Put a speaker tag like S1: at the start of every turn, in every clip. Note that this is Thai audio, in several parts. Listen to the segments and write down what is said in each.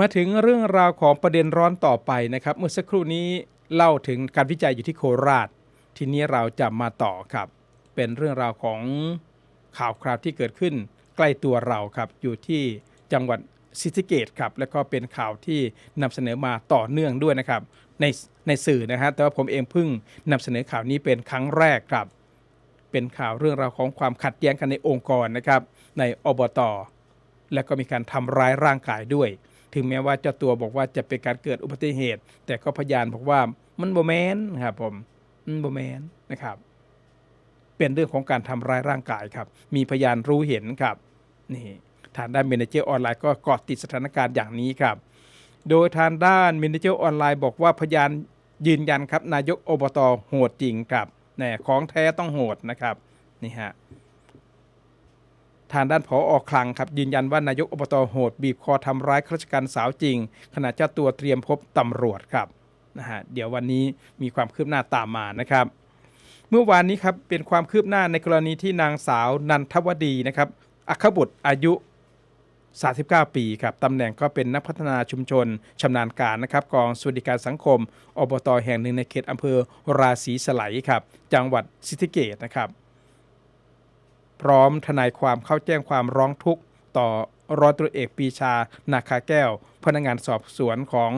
S1: มาถึงเรื่องราวของประเด็นร้อนต่อไปนะครับ เมื่อสักครู่นี้เล่าถึงการวิจัยอยู่ที่โคราช ทีนี้เราจะมาต่อครับ เป็นเรื่องราวของข่าวคราวที่เกิดขึ้น ใกล้ตัวเราครับอยู่ที่จังหวัดศรีสะเกดครับแล้วก็เป็นข่าวที่นำเสนอมาต่อเนื่องด้วยนะครับในในสื่อนะฮะแต่ว่าผมเองเพิ่งนำเสนอข่าวนี้เป็นครั้งแรกครับ เป็นข่าวเรื่องราวของความขัดแย้งกันในองค์กรนะครับในอบตแล้วก็มีการทำร้ายร่างกายด้วย ถึงแม้ว่าเจ้าตัวบอกว่าจะเป็นการเกิดอุบัติเหตุ แต่ก็พยานบอกว่ามันโบแมนครับผมมันโบแมนนะครับ เป็นเรื่องของการทำร้ายร่างกายครับ มีพยานรู้เห็นครับนี่ทางด้านเมนเจอร์ออนไลน์ก็เกาะติดสถานการณ์อย่างนี้ครับ โดยทางด้านเมนเจอร์ออนไลน์บอกว่าพยานยืนยันครับ นายกอบตโหดจริงครับแน่ของแท้ต้องโหดนะครับนี่ฮะ ทางด้านผออคลังครับยืนยันว่านายกอบตโหด บีบคอทำร้ายข้าราชการสาวจริง ขณะเจ้าตัวเตรียมพบตำรวจครับนะฮะเดี๋ยววันนี้มีความคืบหน้าตามมานะครับ เมื่อวานนี้ครับเป็นความคืบหน้าในกรณีที่นางสาวนันทวดีนะครับอัคบุตรอายุ 39 ปีครับตำแหน่งก็เป็นนักพัฒนาชุมชนชำนาญการนะครับกองสวัสดิการสังคมอบตแห่งหนึ่งในเขตอำเภอราศีสไลครับจังหวัดศรีสะเกษนะครับ พร้อมทนายความเข้าแจ้งความร้องทุกข์ต่อร้อยตำรวจเอกปีชา นาคาแก้ว พนักงานสอบสวนของ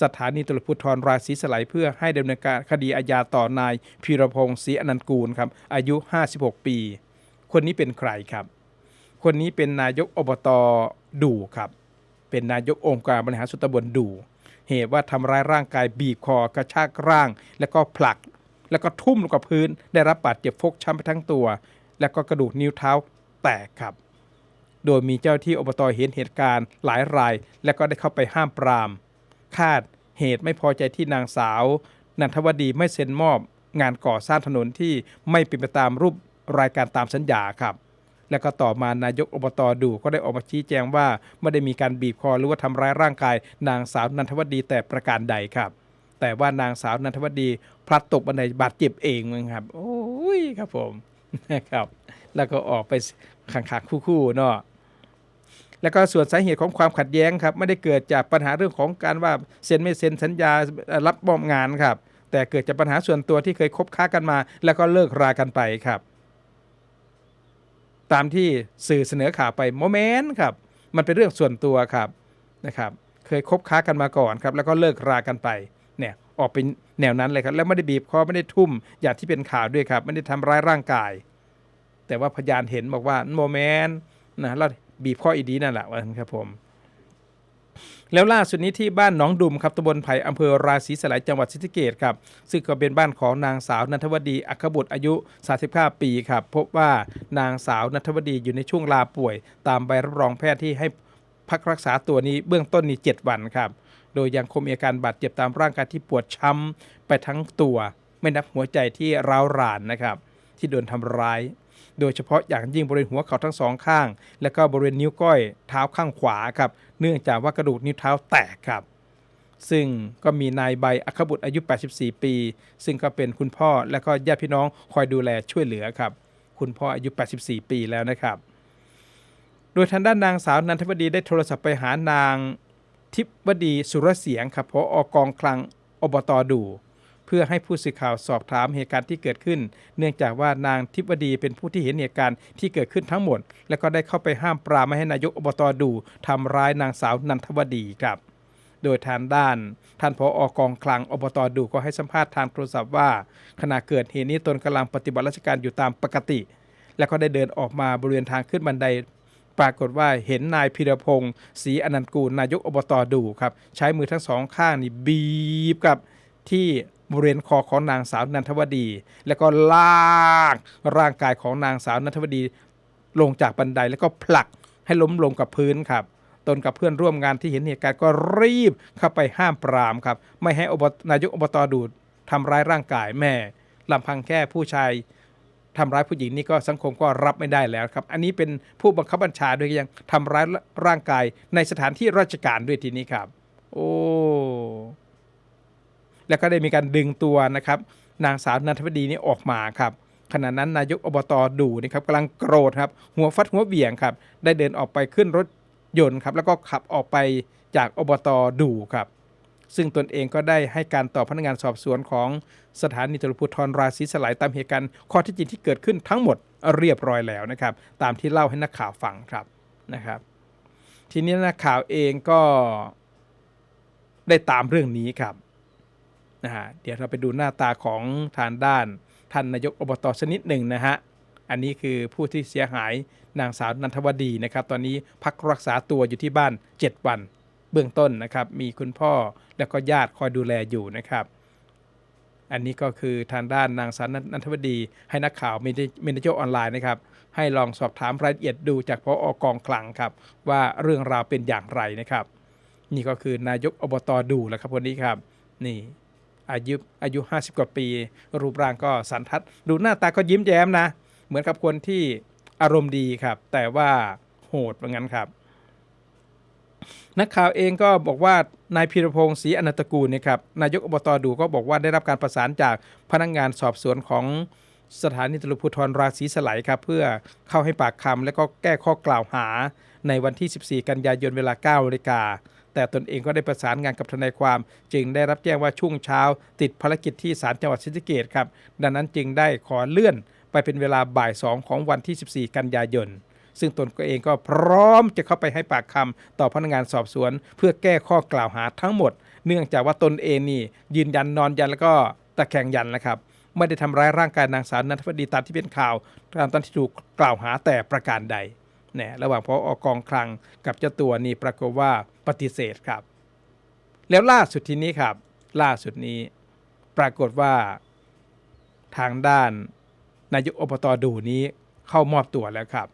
S1: สถานีตำรวจภูธรราศีสไลยเพื่อให้ดำเนินการคดีอาญาต่อนายพีรพงศ์ศรีอนันต์กูลครับ อายุ 56 ปี คนนี้เป็นใครครับ คนนี้เป็นนายกอบตดูครับ เป็นนายกองค์การบริหารส่วนตำบลดู เหตุว่าทำร้ายร่างกายบีบคอกระชากร่าง แล้วก็ผลัก แล้วก็ทุ่มลงกับพื้นได้รับบาดเจ็บฟกช้ำไปทั้งตัว แล้วก็กระดูกนิ้วเท้าแตกครับ โดยมีเจ้าที่อบตเห็นเหตุการณ์หลายราย แล้วก็ได้เข้าไปห้ามปราม คาดเหตุไม่พอใจที่นางสาว นันทวดีไม่เซ็นมอบ งานก่อสร้างถนนที่ไม่เป็นไปตามรูปรายการตามสัญญาครับแล้วก็ต่อมานายกอบตดูก็ได้ออกมาชี้แจงว่าไม่ได้มีการบีบคอหรือว่าทำร้ายร่างกาย นางสาวนันทวดีแต่ประการใดครับ แต่ว่านางสาวนันทวดีพลัดตกบันไดบาดเจ็บเองมั้งครับ โอ้ยครับผม นะครับ แล้วก็ออกไปขังขัคู่ๆเนาะแล้วก็ส่วนสาเหตุของความขัดแย้งครับ ไม่ได้เกิดจากปัญหาเรื่องของการว่าเซ็นไม่เซ็นสัญญารับมอบงานครับ แต่เกิดจากปัญหาส่วนตัวที่เคยคบค้ากันมา แล้วก็เลิกรากันไปครับ ตามที่สื่อเสนอข่าวไปโมเมนต์ครับ มันเป็นเรื่องส่วนตัวครับนะครับ เคยคบค้ากันมาก่อนครับ แล้วก็เลิกรากันไปเนี่ย ออกเป็นแนวนั้นเลยครับ แล้วไม่ได้บีบคอไม่ได้ทุ่ม อย่างที่เป็นข่าวด้วยครับ ไม่ได้ทำร้ายร่างกาย แต่ว่าพยานเห็นบอกว่าโมเมนต์นะเราบีบข้ออีดีนั่นแหละว่าครับผม แล้วล่าสุดนี้ที่บ้านหนองดุมครับตำบลไผ่อำเภอราศีสไลยจังหวัดศรีสะเกษครับ ซึ่งก็เป็นบ้านของนางสาวนันทวดีอัคบุตรอายุ 35 ปีครับ พบว่านางสาวนันทวดีอยู่ในช่วงลาป่วย ตามใบรับรองแพทย์ที่ให้พักรักษาตัวนี้เบื้องต้นนี้7วันครับ โดยยังคงมีอาการบาดเจ็บตามร่างกายที่ปวดช้ำไปทั้งตัว ไม่นับหัวใจที่ร้าวรานนะครับที่โดนทำร้าย โดยเฉพาะอย่างยิ่งบริเวณหัวเข่าทั้งสองข้าง และก็บริเวณนิ้วก้อยเท้าข้างขวาครับ เนื่องจากว่ากระดูกนิ้วเท้าแตกครับ ซึ่งก็มีนายใบอัคบุตรอายุ 84 ปี ซึ่งก็เป็นคุณพ่อและก็ญาติพี่น้องคอยดูแลช่วยเหลือครับ คุณพ่ออายุ 84 ปีแล้วนะครับ โดยทางด้านนางสาวนันทวดีได้โทรศัพท์ไปหานาง ทิพวดีสุรเสียงครับพออกองคลังอบตดู เพื่อให้ผู้สื่อข่าวสอบถามเหตุการณ์ที่เกิดขึ้น เนื่องจากว่านางทิพวดีเป็นผู้ที่เห็นเหตุการณ์ที่เกิดขึ้นทั้งหมด และก็ได้เข้าไปห้ามปรามไม่ให้นายกอบตดูทำร้ายนางสาวนันทวดีครับ โดยทางด้าน ท่านผออกองคลังอบตดูก็ให้สัมภาษณ์ทางโทรศัพท์ว่า ขณะเกิดเหตุนี้ตนกำลังปฏิบัติราชการอยู่ตามปกติ และก็ได้เดินออกมาบริเวณทางขึ้นบันได ปรากฏว่าเห็นนายพิรพงศ์ศรีอนันต์กูลนายกอบตดูครับ ใช้มือทั้งสองข้างนี่บีบกับที่บริเวณคอของนางสาวนันทวดี แล้วก็ลากร่างกายของนางสาวนันทวดี ลงจากบันไดแล้วก็ผลักให้ล้มลงกับพื้นครับตนกับเพื่อนร่วมงานที่เห็นเหตุการณ์ก็รีบเข้าไปห้ามปรามครับ ไม่ให้อบนายกอบตดูทำร้ายร่างกายแม่ลำพังแค่ผู้ชาย ทำร้ายผู้หญิงนี่ก็สังคมก็รับไม่ได้แล้วครับ อันนี้เป็นผู้บังคับบัญชาด้วยยังทำร้ายร่างกายในสถานที่ราชการด้วยทีนี้ครับ โอ้แล้วก็ได้มีการดึงตัวนะครับ นางสาวนันทวดีนี่ออกมาครับขณะนั้นนายกอบตดูนะครับกำลังโกรธครับ หัวฟัดหัวเบี่ยงครับ ได้เดินออกไปขึ้นรถยนต์ครับ แล้วก็ขับออกไปจากอบตดูครับ ซึ่งตนเองก็ได้ให้การต่อพนักงานสอบสวนของสถานีตำรวจภูธรราศีสลายตามเหตุการณ์ข้อเที่จริงที่เกิดขึ้นทั้งหมดเรียบร้อยแล้วนะครับ ตามที่เล่าให้นักข่าวฟังครับนะครับ ทีนี้นักข่าวเองก็ได้ตามเรื่องนี้ครับนะฮะเดี๋ยวเราไปดูหน้าตาของทางด้านท่านนายกอบตชนิดหนึ่งนะฮะอันนี้คือผู้ที่เสียหายนางสาวนันทวดีนะครับ ตอนนี้พักรักษาตัวอยู่ที่บ้าน 7 วัน เบื้องต้นนะครับมีคุณพ่อแล้วก็ญาติคอยดูแลอยู่นะครับ อันนี้ก็คือทางด้านนางสาวนันทวดี ให้นักข่าวมินโจออนไลน์นะครับ ให้ลองสอบถามรายละเอียดดูจากพออกองคลังครับ ว่าเรื่องราวเป็นอย่างไรนะครับ นี่ก็คือนายกอบตดูแหล้วครับคนนี้ครับ นี่อายุอายุ 50 กว่าปี รูปร่างก็สันทัด ดูหน้าตาก็ยิ้มแย้มนะ เหมือนกับคนที่อารมณ์ดีครับ แต่ว่าโหดเหมือนกันครับ นักข่าวเองก็บอกว่านายพีรพงศ์ศรีอนันตกูลนี่ครับนายกอบตดูก็บอกว่าได้รับการประสานจากพนักงานสอบสวนของสถานีตำรวจภูธรราศีสไลยครับเพื่อเข้าให้ปากคำและก็แก้ข้อกล่าวหา ในวันที่ 14 กันยายนเวลา9นาฬิกาแต่ตนเองก็ได้ประสานงานกับทนายความ จึงได้รับแจ้งว่าช่วงเช้า ติดภารกิจที่ศาลจังหวัดศรีสะเกษครับ ดังนั้นจึงได้ขอเลื่อนไปเป็นเวลาบ่าย 2 ของวันที่ 14 กันยายน ซึ่งตนก็เองก็พร้อมจะเข้าไปให้ปากคำต่อพนักงานสอบสวน เพื่อแก้ข้อกล่าวหาทั้งหมด เนื่องจากว่าตนเองนี่ ยืนยันนอนยันแล้วก็ตะแคงยันนะครับไม่ได้ทำร้ายร่างกายนางสาวนันทวดีตามที่เป็นข่าวตามตอนที่ถูกกล่าวหาแต่ประการใดเนี่ยระหว่างพออกองคลังกับเจ้าตัวนี่ปรากฏว่าปฏิเสธครับ แล้วล่าสุดทีนี้ครับ ล่าสุดนี้ ปรากฏว่า ทางด้านนายกอบตดูนี้เข้ามอบตัวแล้วครับ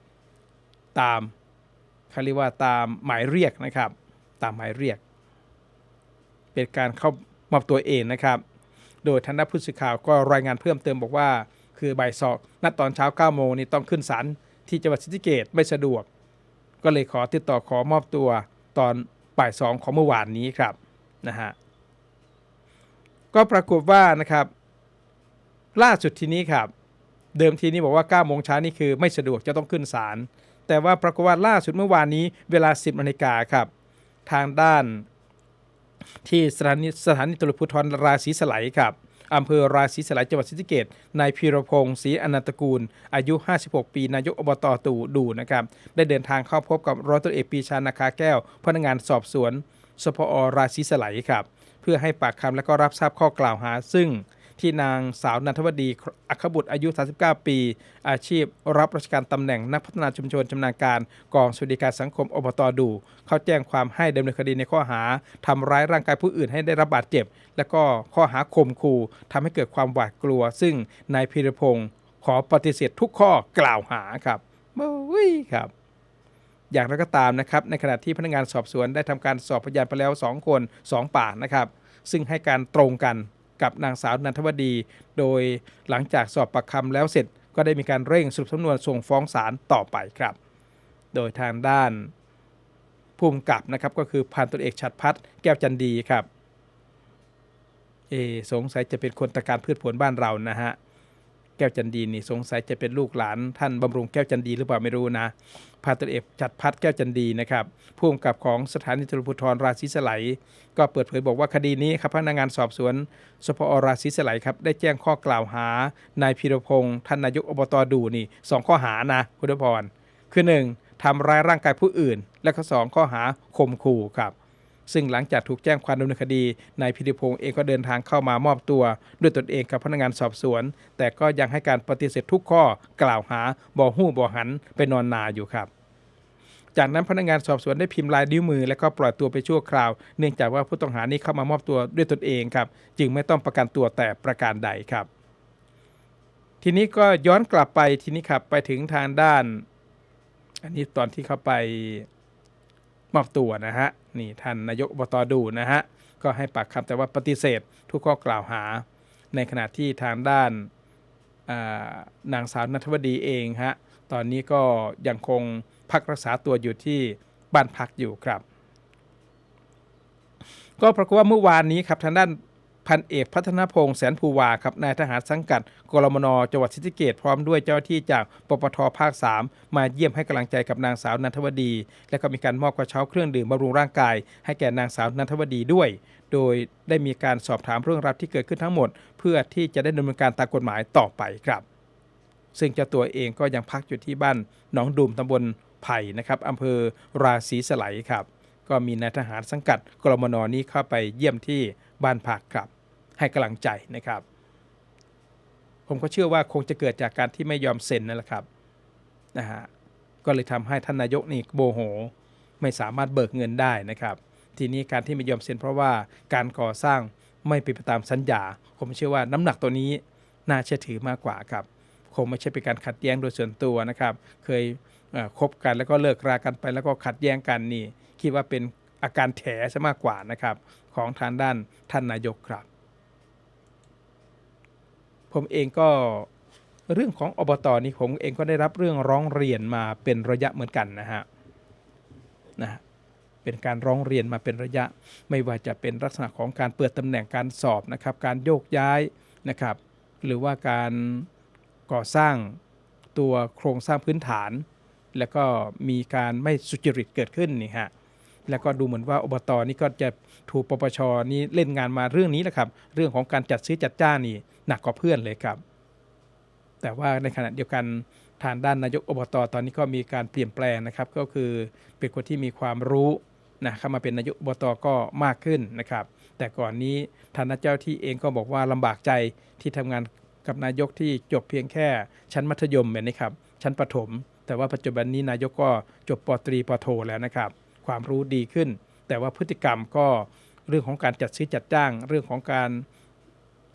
S1: ตามเขาเรียกว่าตามหมายเรียกนะครับ ตามหมายเรียก เป็นการเข้ามอบตัวเองนะครับ โดยทางด้านผู้สื่อข่าวก็รายงานเพิ่มเติมบอกว่า คือบ่ายสองนัดตอนเช้า9โมงนี่ต้องขึ้นศาลที่จังหวัดศรีสะเกษไม่สะดวก ก็เลยขอติดต่อขอมอบตัวตอนบ่ายสองของเมื่อวานนี้ครับนะฮะก็ปรากฏว่านะครับ ล่าสุดทีนี้ครับ เดิมทีนี้บอกว่า9โมงเช้านี่คือไม่สะดวกจะต้องขึ้นศาล แต่ว่าปรากฏว่าล่าสุดเมื่อวานนี้เวลา 10นาฬิกาครับ ทางด้านที่สถานีสถานีตำรวจภูธรราศีสไลครับอำเภอราศีสไลยจังหวัดศรีสะเกษนายพีรพงศ์ศรีอนันตกูล อายุ 56 ปี นายกอบตตู่ดูนะครับ ได้เดินทางเข้าพบกับร้อยตำรวจเอกปีชานาคาแก้ว พนักงานสอบสวน สพอราศีสไลยครับ เพื่อให้ปากคำและก็รับทราบข้อกล่าวหา ซึ่ง ที่นางสาวนันทวดีอัคบุตรอายุ 39 ปี อาชีพ รับราชการตำแหน่งนักพัฒนาชุมชนชำนาญการกองสวัสดิการสังคมอบตดู เขาแจ้งความให้ดำเนินคดีในข้อหาทำร้ายร่างกายผู้อื่นให้ได้รับบาดเจ็บ และก็ข้อหาข่มขู่ทำให้เกิดความหวาดกลัว ซึ่งนายพีรพงศ์ขอปฏิเสธทุกข้อกล่าวหาครับโอ้ยครับอย่างไรก็ตามนะครับ ในขณะที่พนักงานสอบสวนได้ทำการสอบพยานไปแล้ว 2 คน 2 ปากนะครับ ซึ่งให้การตรงกัน กับนางสาวนันทวดี โดยหลังจากสอบปากคำแล้วเสร็จก็ได้มีการเร่งสรุปสำนวนส่งฟ้องศาลต่อไปครับ โดยทางด้านภูมิกับนะครับก็คือพันตำรวจเอกชัดพัฒน์แก้วจันดีครับเออสงสัยจะเป็นคนตะการพืชผลบ้านเรานะฮะแก้วจันดีนี่สงสัยจะเป็นลูกหลานท่านบำรุงแก้วจันดีหรือเปล่าไม่รู้นะ พันตำรวจเอกจัดพัดแก้วจันดีนะครับผู้กำกับของสถานีตำรวจภูธรราศีสไลก็เปิดเผยบอกว่าคดีนี้ครับพนักงานสอบสวนสพอราศีสไลครับได้แจ้งข้อกล่าวหานายพีรพงศ์ท่านนายกอบตดูนี่สองข้อหานะคุณพรคือหนึ่งทำร้ายร่างกายผู้อื่น และข้อสองข้อหาข่มขู่ครับ ซึ่งหลังจากถูกแจ้งความดำเนินคดีนายพิริพงศ์เองก็เดินทางเข้ามามอบตัว ด้วยตนเองกับพนักงานสอบสวน แต่ก็ยังให้การปฏิเสธทุกข้อกล่าวหาบ่อหู้บ่อหันไปนอนนาอยู่ครับจากนั้นพนักงานสอบสวนได้พิมพ์ลายนิ้วมือ และก็ปล่อยตัวไปชั่วคราว เนื่องจากว่าผู้ต้องหานี้เข้ามามอบตัวด้วยตนเองครับ จึงไม่ต้องประกันตัวแต่ประการใดครับ ทีนี้ก็ย้อนกลับไปทีนี้ครับไปถึงทางด้าน อันนี้ตอนที่เข้าไปมอบตัวนะฮะ นี่ท่านนายกอบตดูนะฮะก็ให้ปากคำแต่ว่าปฏิเสธทุกข้อกล่าวหา ในขณะที่ทางด้านานางสาวนัทวดีเองฮะตอนนี้ก็ยังคงพักรักษาตัวอยู่ที่บ้านพักอยู่ครับ ก็ปรากฏว่าเมื่อวานนี้ครับทางด้าน พันเอกพัฒนพงษ์แสนภูวาครับนายทหารสังกัดกรมนจังหวัดศรีสะเกษพร้อมด้วยเจ้าที่จากปปทภาค 3 มาเยี่ยมให้กำลังใจกับนางสาวนันทวดี และก็มีการมอบกระเช้าเครื่องดื่มบำรุงร่างกาย ให้แก่นางสาวนันทวดีด้วย โดยได้มีการสอบถามเรื่องราวที่เกิดขึ้นทั้งหมด เพื่อที่จะได้ดำเนินการตามกฎหมายต่อไปครับ ซึ่งเจ้าตัวเองก็ยังพักอยู่ที่บ้านหนองดูมตำบลไผ่นะครับอำเภอราศีสไลครับ ก็มีนายทหารสังกัดกรมนนี้เข้าไปเยี่ยมที่บ้านพักครับ ให้กำลังใจนะครับ ผมก็เชื่อว่าคงจะเกิดจากการที่ไม่ยอมเซ็นนั่นแหละครับนะฮะก็เลยทำให้ท่านนายกนี่โมโห ไม่สามารถเบิกเงินได้นะครับ ทีนี้การที่ไม่ยอมเซ็นเพราะว่าการก่อสร้างไม่เป็นไปตามสัญญา ผมเชื่อว่าน้ำหนักตัวนี้น่าเชื่อถือมากกว่าครับคงไม่ใช่เป็นการขัดแย้งโดยส่วนตัวนะครับ เคยเคบกันแล้วก็เลิกรากันไป แล้วก็ขัดแย้งกันนี่คิดว่าเป็นอาการแถซะมากกว่านะครับ ของทางด้านท่านนายกครับ ผมเองก็เรื่องของอบตนี้ผมเองก็ได้รับเรื่องร้องเรียนมาเป็นระยะเหมือนกันนะฮะนะเป็นการร้องเรียนมาเป็นระยะ ไม่ว่าจะเป็นลักษณะของการเปิดตำแหน่งการสอบนะครับ การโยกย้ายนะครับ หรือว่าการก่อสร้างตัวโครงสร้างพื้นฐาน แล้วก็มีการไม่สุจริตเกิดขึ้นนี่ฮะแล้วก็ดูเหมือนว่าอบตนี่ก็จะถูกปปชนี่เล่นงานมาเรื่องนี้แหละครับ เรื่องของการจัดซื้อจัดจ้างนี่ หนักกว่าเพื่อนเลยครับ แต่ว่าในขณะเดียวกันทางด้านนายกอบตตอนนี้ก็มีการเปลี่ยนแปลงนะครับ ก็คือเป็นคนที่มีความรู้นะเข้ามาเป็นนายกอบตก็มากขึ้นนะครับ แต่ก่อนนี้ทางเจ้าที่เองก็บอกว่าลำบากใจที่ทำงานกับนายกที่จบเพียงแค่ชั้นมัธยมแบบนี้ครับชั้นประถม แต่ว่าปัจจุบันนี้นายกก็จบปตรีปโทแล้วนะครับ ความรู้ดีขึ้น แต่ว่าพฤติกรรมก็เรื่องของการจัดซื้อจัดจ้าง เรื่องของการ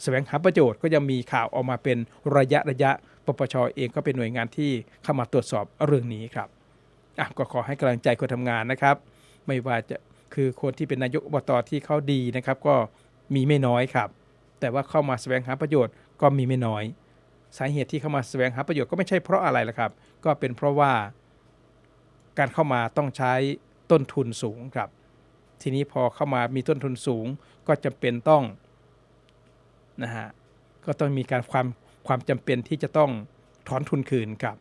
S1: แสวงหาประโยชน์ก็ยังมีข่าวออกมาเป็นระยะระยะปปชเองก็เป็นหน่วยงานที่เข้ามาตรวจสอบเรื่องนี้ครับอะก็ขอให้กำลังใจคนทำงานนะครับ ไม่ว่าจะคือคนที่เป็นนายกอบตที่เขาดีนะครับ ก็มีไม่น้อยครับ แต่ว่าเข้ามาแสวงหาประโยชน์ก็มีไม่น้อย สาเหตุที่เข้ามาแสวงหาประโยชน์ก็ไม่ใช่เพราะอะไรละครับ ก็เป็นเพราะว่าการเข้ามาต้องใช้ต้นทุนสูงครับ ทีนี้พอเข้ามามีต้นทุนสูงก็จำเป็นต้อง นะฮะก็ต้องมีการความความจำเป็นที่จะต้องถอนทุนคืนครับ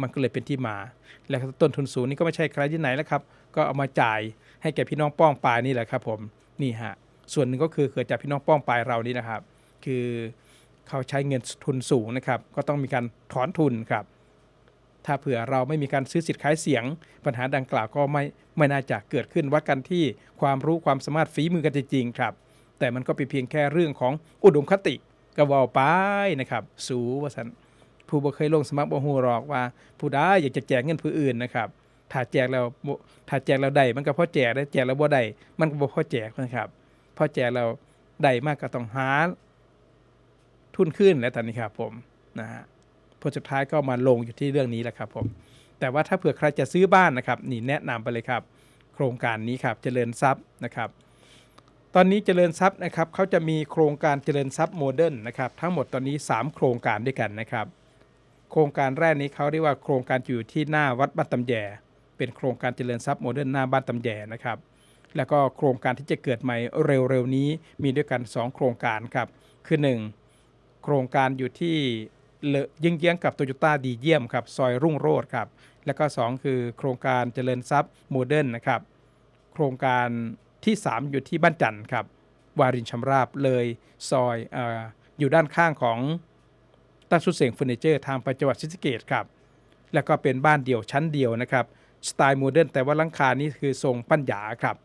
S1: มันก็เลยเป็นที่มา และต้นทุนสูงนี่ก็ไม่ใช่ใครที่ไหนแล้วครับ ก็เอามาจ่ายให้แก่พี่น้องป้องปลายนี่แหละครับผมนี่ฮะส่วนหนึ่งก็คือเกิดจากพี่น้องป้องปลายเรานี่นะครับ คือเขาใช้เงินทุนสูงนะครับ ก็ต้องมีการถอนทุนครับ ถ้าเผื่อเราไม่มีการซื้อสิทธิ์ขายเสียง ปัญหาดังกล่าวก็ไม่ไม่น่าจะเกิดขึ้นวัดกันที่ความรู้ความสามารถฝีมือกันจริงๆครับ แต่มันก็เป็นเพียงแค่เรื่องของอุดมคติก็ว่าไปนะครับ สูว่าสันผู้บ่เคยลงสมัครบ่ฮู้หรอกว่า ผู้ใดอยากจะแจกเงินผู้อื่นนะครับถ้าแจกแล้วถ้าแจกแล้วได้มันก็พอแจกได้แจกแล้วบ่ได้มันก็บ่พอแจกนะครับพอแจกแล้วได้มากก็ต้องหาทุนขึ้นแล้วตอนนี้ครับผมนะฮะผลสุดท้ายก็มาลงอยู่ที่เรื่องนี้แหละครับผมแต่ว่าถ้าเผื่อใครจะซื้อบ้านนะครับนี่แนะนำไปเลยครับ โครงการนี้ครับเจริญทรัพย์นะครับ ตอนนี้เจริญทรัพย์นะครับเขาจะมีโครงการเจริญทรัพย์โมเดิร์นนะครับทั้งหมดตอนนี้ 3 โครงการด้วยกันนะครับ โครงการแรกนี้เขาเรียกว่าโครงการอยู่ที่หน้าวัดบ้านตำแยเป็นโครงการเจริญทรัพย์โมเดิร์นหน้าบ้านตำแยนะครับแล้วก็โครงการที่จะเกิดใหม่เร็วๆนี้มีด้วยกัน 2 โครงการครับคือ 1 โครงการอยู่ที่เลยิงเยื้องๆกับโตโยต้าดีเยี่ยมครับซอยรุ่งโรจน์ครับแล้วก็ 2 คือโครงการเจริญทรัพย์โมเดิร์นนะครับโครงการ ที่ 3 อยู่ที่บ้านจันทร์ครับ วารินชำราบเลยซอยออยู่ด้านข้างของตั้งสุดเสียงเฟอร์นิเจอร์ทางไปจังหวัดศรีสเกษครับ แล้วก็เป็นบ้านเดี่ยวชั้นเดียวนะครับ สไตล์โมเดิร์นแต่ว่าหลังคานี่คือทรงปัญญาครับ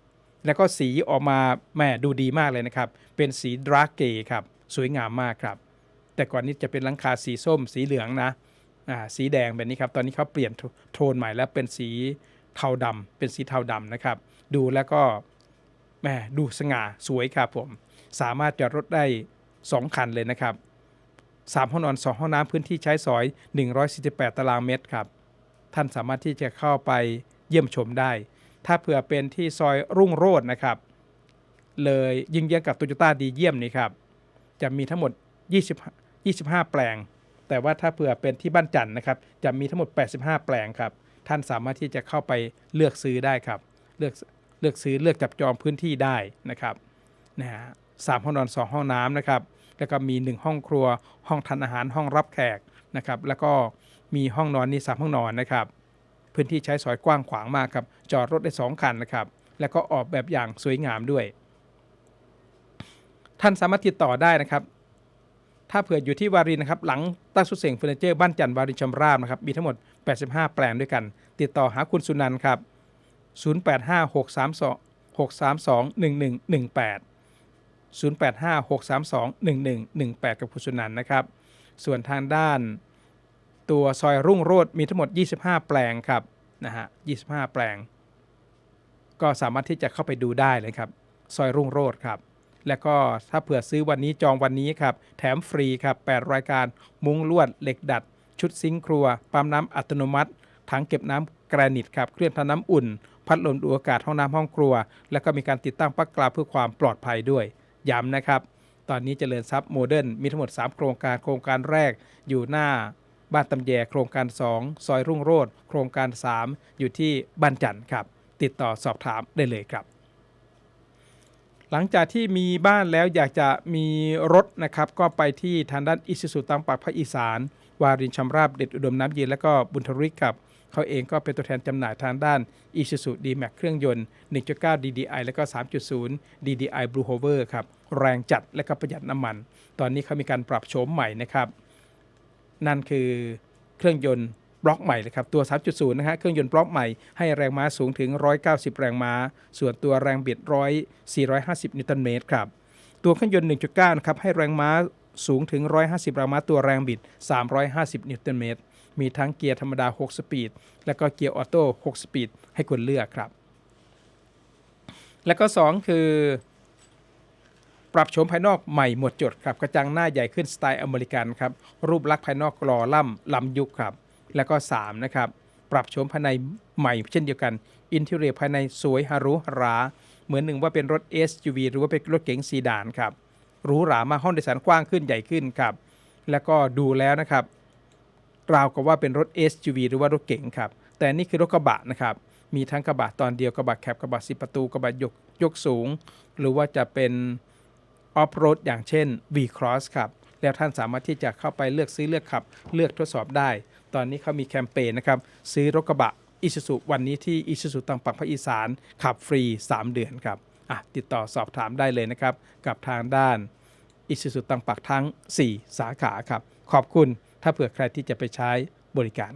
S1: แล้วก็สีออกมาแม่ดูดีมากเลยนะครับ เป็นสีดรากเกครับ สวยงามมากครับ แต่ก่อนนี้จะเป็นหลังคาสีส้ม สีเหลืองนะสีแดงแบบนี้ครับ ตอนนี้เขาเปลี่ยนโทโทนใหม่แล้วเป็นสีเทาดำเป็นสีเทาดำนะครับ ดูแล้วก็ แหมดูสง่าสวยครับผม สามารถจอดรถได้ 2 คันเลยนะครับ 3 ห้องนอน 2 ห้องน้ำพื้นที่ใช้สอย 148 ตารางเมตรครับ ท่านสามารถที่จะเข้าไปเยี่ยมชมได้ ถ้าเผื่อเป็นที่ซอยรุ่งโรจน์นะครับ เลยยิงเยียงกับโตโยต้าดีเยี่ยมนี่ครับ จะมีทั้งหมด 20 25 แปลง แต่ว่าถ้าเผื่อเป็นที่บ้านจันทร์นะครับ จะมีทั้งหมด 85 แปลงครับ ท่านสามารถที่จะเข้าไปเลือกซื้อได้ครับ เลือก เลือกซื้อเลือกจับจองพื้นที่ได้นะครับนะฮะ3ห้องนอน2ห้องน้ำนะครับแล้วก็มี 1 ห้องครัว ห้องทานอาหารห้องรับแขกนะครับแล้วก็มีห้องนอนนี่3ห้องนอนนะครับพื้นที่ใช้สอยกว้างขวางมากครับจอดรถได้ 2 คันนะครับแล้วก็ออกแบบอย่างสวยงามด้วย ท่านสามารถติดต่อได้นะครับถ้าเผื่ออยู่ที่วารินนะครับหลังตั้งสุดเสียงเฟอร์นิเจอร์บ้านจันทร์วารินชำราบนะครับมีทั้งหมด 85 แปลงด้วยกัน ติดต่อหาคุณสุนันท์ครับ 085632 1118 0856321118 กับคุณสุนันนะครับ ส่วนทางด้านตัวซอยรุ่งโรจน์มีทั้งหมด 25 แปลงครับนะฮะ25 แปลง ก็สามารถที่จะเข้าไปดูได้เลยครับ ซอยรุ่งโรจน์ครับ แล้วก็ถ้าเผื่อซื้อวันนี้จองวันนี้ครับ แถมฟรีครับ 8 รายการมุ้งลวดเหล็กดัด ชุดซิงค์ครัว ปั๊มน้ำอัตโนมัติ ถังเก็บน้ำแกรนิตครับ เครื่องทำน้ำอุ่น พัดลมดูอากาศห้องน้ำห้องครัว แล้วก็มีการติดตั้งปลั๊กกลาเพื่อความปลอดภัยด้วย ย้ำนะครับ ตอนนี้เจริญทรัพย์โมเดิร์นมีทั้งหมด 3 โครงการโครงการแรกอยู่หน้าบ้านตำแยโครงการ 2 ซอยรุ่งโรจน์โครงการ 3 อยู่ที่บ้านจันทร์ครับ ติดต่อสอบถามได้เลยครับ หลังจากที่มีบ้านแล้วอยากจะมีรถนะครับ ก็ไปที่ทางด้านอิสุสุตังปากภาคอีสาน วารินชำราบเด็ดอุดมน้ำเย็นและก็บุญทริกครับ เขาเองก็เป็นตัวแทนจำหน่ายทางด้าน i s u z u D-Max เครื่องยนต์ 1.9 DDI และก็ 3.0 DDI Blue Hover ครับแรงจัดและก็ประหยัดน้ำมัน ตอนนี้เขามีการปรับโฉมใหม่นะครับ นั่นคือเครื่องยนต์บล็อกใหม่เลยครับตัว 3.0 นะฮะเครื่องยนต์บล็อกใหม่ให้แรงม้าสูงถึง 190 แรงม้า ส่วนตัวแรงบิด100 450 นิวตันเมตรครับตัวเครื่องยนต์ 1.9 นะครับให้แรงม้าสูงถึง 150 แรงม้าตัวแรงบิด 350 นิวตันเมตร มีทั้งเกียร์ธรรมดา 6 สปีด แล้วก็เกียร์ออโต้ 6 สปีด ให้คุณเลือกครับ แล้วก็ 2 คือ ปรับโฉมภายนอกใหม่หมดจดครับ กระจังหน้าใหญ่ขึ้นสไตล์อเมริกันครับ รูปลักษณ์ภายนอกหล่อล่ำล้ำยุคครับ แล้วก็ 3 นะครับ ปรับโฉมภายในใหม่เช่นเดียวกัน อินเทอร์เรียภายในสวยฮารุฮารา เหมือนหนึ่งว่าเป็นรถ SUV หรือว่าเป็นรถเก๋งซีดานครับหรูหรามาห้องโดยสารกว้างขึ้นใหญ่ขึ้นครับ แล้วก็ดูแล้วนะครับ ราวกับว่าเป็นรถ SUV หรือว่ารถเก๋งครับ แต่นี่คือรถกระบะนะครับ มีทั้งกระบะตอนเดียวกระบะแคบกระบะสิประตูกระบะยกยกสูง หรือว่าจะเป็นออฟโรดอย่างเช่น V-Cross ครับ แล้วท่านสามารถที่จะเข้าไปเลือกซื้อเลือกขับ เลือกทดสอบได้ ตอนนี้เขามีแคมเปญนะครับ ซื้อรถกระบะอิซูซุวันนี้ที่อิซูซุตังปักภาคอีสานขับฟรี 3 เดือนครับอะติดต่อสอบถามได้เลยนะครับ กับทางด้านอิซูซุตังปักทั้ง 4 สาขาครับ ขอบคุณ ถ้าเผื่อใครที่จะไปใช้บริการ